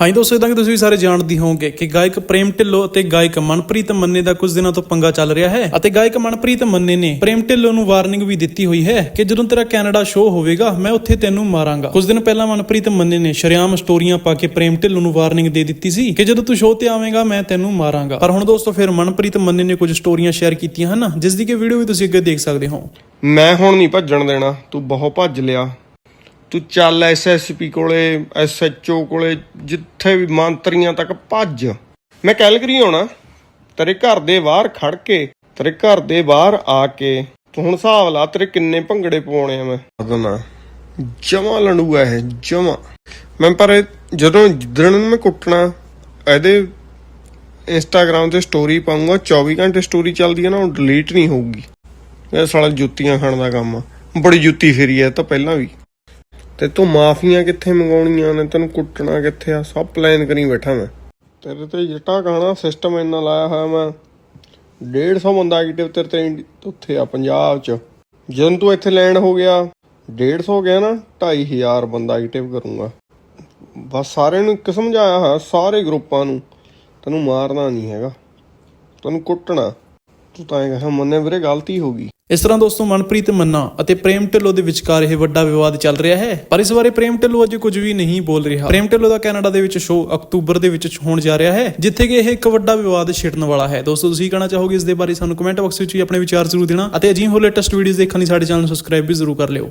ਹਾਂਜੀ ਦੋਸਤੋ ਇਦਾਂ ਕਿ ਤੁਸੀਂ ਵੀ ਸਾਰੇ ਜਾਣਦੇ ਹੋਵੋਗੇ ਕਿ ਗਾਇਕ ਪ੍ਰੇਮ ਢਿੱਲੋਂ ਅਤੇ ਗਾਇਕ ਮਨਪ੍ਰੀਤ ਮੰਨੇ ਦਾ ਕੁਝ ਦਿਨਾਂ ਤੋਂ ਪੰਗਾ ਚੱਲ ਰਿਹਾ ਹੈ ਅਤੇ ਗਾਇਕ ਮਨਪ੍ਰੀਤ ਮੰਨੇ ਨੇ ਪ੍ਰੇਮ ਢਿੱਲੋਂ ਨੂੰ ਵਾਰਨਿੰਗ ਵੀ ਦਿੱਤੀ ਹੋਈ ਹੈ ਕਿ ਜਦੋਂ ਤੇਰਾ ਕੈਨੇਡਾ ਸ਼ੋਅ ਹੋਵੇਗਾ, ਮੈਂ ਉੱਥੇ ਤੈਨੂੰ ਮਾਰਾਂਗਾ। ਕੁਝ ਦਿਨ ਪਹਿਲਾਂ ਮਨਪ੍ਰੀਤ ਮੰਨੇ ਨੇ ਸ਼ਰਿਆਮ ਸਟੋਰੀਆਂ ਪਾ ਕੇ ਪ੍ਰੇਮ ਢਿੱਲੋਂ ਨੂੰ ਵਾਰਨਿੰਗ ਦੇ ਦਿੱਤੀ ਸੀ ਕਿ ਜਦੋਂ ਤੂੰ ਸ਼ੋਅ ਤੇ ਆਵੇਂਗਾ, ਮੈਂ ਤੈਨੂੰ ਮਾਰਾਂਗਾ। ਪਰ ਹੁਣ ਦੋਸਤੋ, ਫਿਰ ਮਨਪ੍ਰੀਤ ਮੰਨੇ ਨੇ ਕੁਝ ਸਟੋਰੀਆਂ ਸ਼ੇਅਰ ਕੀਤੀਆਂ ਹਨ, ਜਿਸ ਦੀ ਕਿ ਵੀਡੀਓ ਵੀ ਤੁਸੀਂ ਅੱਗੇ ਦੇਖ ਸਕਦੇ ਹੋ। ਮੈਂ ਹੁਣ ਨਹੀਂ ਭੱਜਣ ਦੇਣਾ, ਤੂੰ ਬਹੁਤ ਭੱਜ ਲਿਆ। ਤੂੰ ਚੱਲ ਐਸਐਸਪੀ ਕੋਲੇ ਐਸਐਚਓ ਕੋਲੇ, ਜਿੱਥੇ ਵੀ ਮੰਤਰੀਆਂ ਤੱਕ ਭੱਜ। ਮੈਂ ਕੈਲਗਰੀ ਆਉਣਾ। ਤੇਰੇ ਘਰ ਦੇ ਬਾਹਰ ਖੜ ਕੇ, ਤੇਰੇ ਘਰ ਦੇ ਬਾਹਰ ਆ ਕੇ, ਤੂੰ ਹੁਣ ਹਿਸਾਬ ਲਾ ਤੇਰੇ ਕਿੰਨੇ ਭੰਗੜੇ ਪਵਾਉਣੇ ਆ ਮੈਂ। ਅਦਨਾ ਜਮਾ ਲੰਡੂਆ ਇਹ, ਜਮਾ। ਮੈਂ ਪਰ ਜਦੋਂ ਜਿੱਦਣ ਨੂੰ ਮੈਂ ਕੁੱਟਣਾ, ਇਹਦੇ ਇੰਸਟਾਗ੍ਰam ਤੇ ਸਟੋਰੀ ਪਾਉਂਗਾ 24 ਘੰਟੇ ਸਟੋਰੀ ਚੱਲਦੀ ਹੈ ਨਾ, ਉਹ ਡਿਲੀਟ ਨਹੀਂ ਹੋਊਗੀ। ਇਹ ਸਾਲਾ ਜੁੱਤੀਆਂ ਖਾਣ ਦਾ ਕੰਮ ਆ। ਬੜੀ ਜੁੱਤੀ ਫੇਰੀ ਐ ਤਾਂ ਪਹਿਲਾਂ ਵੀ। ਤੇ ਤੂੰ ਮਾਫੀਆਂ ਕਿੱਥੇ ਮੰਗਾਉਣੀਆਂ ਨੇ? ਤੈਨੂੰ ਕੁੱਟਣਾ ਕਿੱਥੇ ਆ? ਸਭ ਪਲਾਨ ਕਰੀ ਬੈਠਾ ਮੈਂ। ਤੇਰੇ ਤੇ ਜਟਾ ਗਾਣਾ ਸਿਸਟਮ ਇੰਨਾ ਲਾਇਆ ਹੋਇਆ ਮੈਂ। 150 ਬੰਦਾ ਐਕਟਿਵ ਤੇਰੇ ਤੇ ਉੱਥੇ ਆ ਪੰਜਾਬ ਚ। ਜਦੋਂ ਤੂੰ ਇੱਥੇ ਲੈਂਡ ਹੋ ਗਿਆ 150 ਹੋ ਗਿਆ ਨਾ 2500 ਬੰਦਾ ਐਕਟਿਵ ਕਰੂੰਗਾ। ਬਸ ਸਾਰਿਆਂ ਨੂੰ ਇੱਕ ਸਮਝਾਇਆ ਹੋਇਆ, ਸਾਰੇ ਗਰੁੱਪਾਂ ਨੂੰ। ਤੈਨੂੰ ਮਾਰਨਾ ਨਹੀਂ ਹੈਗਾ। ਤੈਨੂੰ ਕੁੱਟਣਾ। ਤੂੰ ਤਾਂ ਇਹ ਕਹਾਂ, ਮੰਨੇ ਵੀਰੇ ਗਲਤੀ ਹੋ ਗਈ। ਇਸ ਤਰ੍ਹਾਂ ਦੋਸਤੋ ਮਨਪ੍ਰੀਤ ਮੰਨਾ ਅਤੇ ਪ੍ਰੇਮ ਢਿੱਲੋਂ ਦੇ ਵਿਚਕਾਰ ਇਹ ਵੱਡਾ ਵਿਵਾਦ ਚੱਲ ਰਿਹਾ ਹੈ। ਪਰ ਇਸ ਬਾਰੇ ਪ੍ਰੇਮ ਢਿੱਲੋਂ ਅਜੇ ਕੁਝ ਵੀ ਨਹੀਂ ਬੋਲ ਰਿਹਾ। ਪ੍ਰੇਮ ਢਿੱਲੋਂ ਦਾ ਕੈਨੇਡਾ ਦੇ ਵਿੱਚ ਸ਼ੋਅ ਅਕਤੂਬਰ ਦੇ ਵਿੱਚ ਹੋਣ ਜਾ ਰਿਹਾ ਹੈ, ਜਿੱਥੇ ਕਿ ਇਹ ਇੱਕ ਵੱਡਾ ਵਿਵਾਦ ਛਿੜਨ ਵਾਲਾ ਹੈ। ਦੋਸਤੋ ਤੁਸੀਂ ਕਹਿਣਾ ਚਾਹੋਗੇ ਇਸ ਦੇ ਬਾਰੇ ਸਾਨੂੰ ਕਮੈਂਟ ਬਾਕਸ ਵਿੱਚ ਵੀ ਆਪਣੇ ਵਿਚਾਰ ਜ਼ਰੂਰ ਦੇਣਾ ਅਤੇ ਅਜਿਹੇ ਹੋਰ ਲੇਟੈਸਟ ਵੀਡੀਓਜ਼ ਦੇਖਣ ਲਈ ਸਾਡੇ ਚੈਨਲ ਨੂੰ ਸਬਸਕ੍ਰਾਈਬ ਵੀ ਜ਼ਰੂਰ ਕਰ ਲਿਓ।